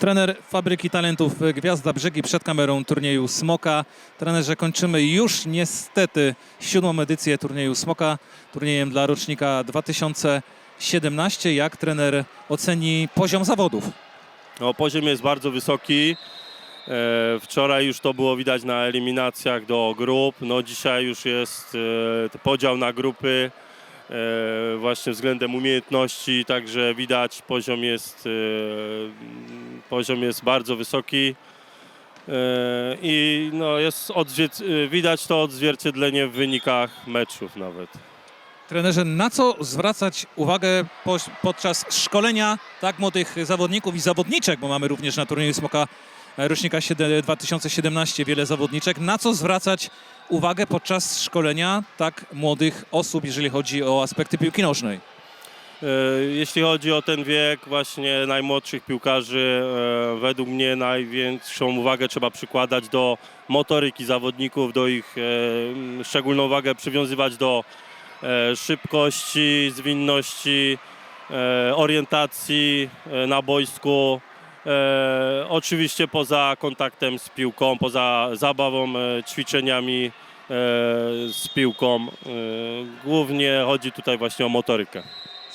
Trener Fabryki Talentów Gwiazda Brzegi przed kamerą turnieju Smoka. Trenerze, kończymy już niestety siódmą edycję turnieju Smoka, turniejem dla rocznika 2017. Jak trener oceni poziom zawodów? No, poziom jest bardzo wysoki. E, Wczoraj już to było widać na eliminacjach do grup. No, dzisiaj już jest e, podział na grupy e, właśnie względem umiejętności, także widać poziom jest, poziom jest bardzo wysoki. E, I no, jest e, widać to odzwierciedlenie w wynikach meczów nawet. Trenerze, na co zwracać uwagę po, podczas szkolenia tak młodych zawodników i zawodniczek, bo mamy również na turnieju Smoka e, rocznika siedem- 2017 wiele zawodniczek. Na co zwracać uwagę podczas szkolenia tak młodych osób, jeżeli chodzi o aspekty piłki nożnej? E, Jeśli chodzi o ten wiek właśnie najmłodszych piłkarzy, e, według mnie największą uwagę trzeba przykładać do motoryki zawodników, do ich e, szczególną uwagę przywiązywać do szybkości, zwinności, orientacji na boisku. Oczywiście poza kontaktem z piłką, poza zabawą, ćwiczeniami z piłką. Głównie chodzi tutaj właśnie o motorykę.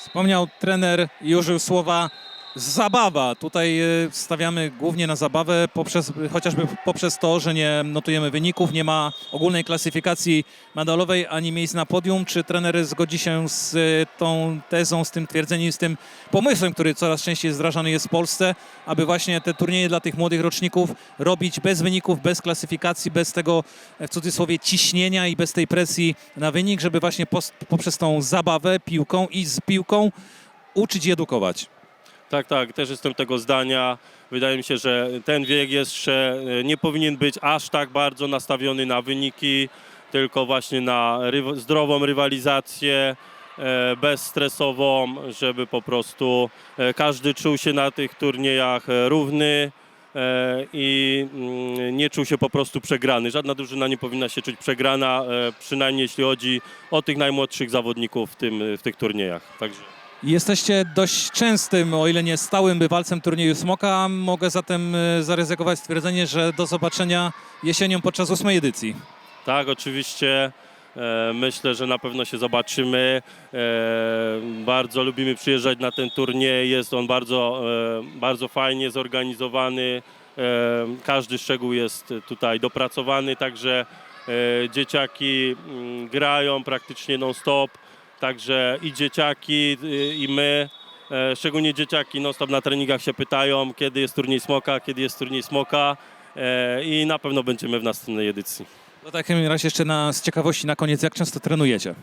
Wspomniał trener i użył słowa zabawa. Tutaj e, stawiamy głównie na zabawę, poprzez, chociażby poprzez to, że nie notujemy wyników, nie ma ogólnej klasyfikacji medalowej ani miejsc na podium. Czy trener zgodzi się z e, tą tezą, z tym twierdzeniem, z tym pomysłem, który coraz częściej wdrażany jest w Polsce, aby właśnie te turnieje dla tych młodych roczników robić bez wyników, bez klasyfikacji, bez tego w cudzysłowie ciśnienia i bez tej presji na wynik, żeby właśnie poprzez tą zabawę piłką i z piłką uczyć i edukować. Tak, tak, też jestem tego zdania. Wydaje mi się, że ten wiek jeszcze e, nie powinien być aż tak bardzo nastawiony na wyniki, tylko właśnie na ryw- zdrową rywalizację, e, bezstresową, żeby po prostu e, każdy czuł się na tych turniejach e, równy e, i mm, nie czuł się po prostu przegrany. Żadna drużyna nie powinna się czuć przegrana, e, przynajmniej jeśli chodzi o tych najmłodszych zawodników w, tym, w tych turniejach. Także. Jesteście dość częstym, o ile nie stałym bywalcem turnieju Smoka. Mogę zatem e, zaryzykować stwierdzenie, że do zobaczenia jesienią podczas ósmej edycji. Tak, oczywiście. E, Myślę, że na pewno się zobaczymy. E, Bardzo lubimy przyjeżdżać na ten turniej. Jest on bardzo, bardzo fajnie zorganizowany. Każdy szczegół jest tutaj dopracowany, także dzieciaki mm, grają praktycznie non-stop. Także i dzieciaki, y, i my, e, szczególnie dzieciaki non-stop na treningach się pytają, kiedy jest turniej Smoka, kiedy jest turniej Smoka e, i na pewno będziemy w następnej edycji. W takim razie jeszcze na, z ciekawości na koniec, jak często trenujecie?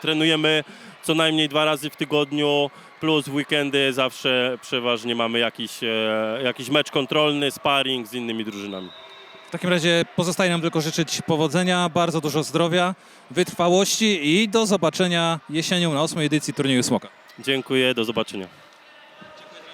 Trenujemy co najmniej dwa razy w tygodniu, plus w weekendy zawsze przeważnie mamy jakiś, e, jakiś mecz kontrolny, sparring z innymi drużynami. W takim razie pozostaje nam tylko życzyć powodzenia, bardzo dużo zdrowia, wytrwałości i do zobaczenia jesienią na ósmej edycji turnieju Smoka. Dziękuję, do zobaczenia.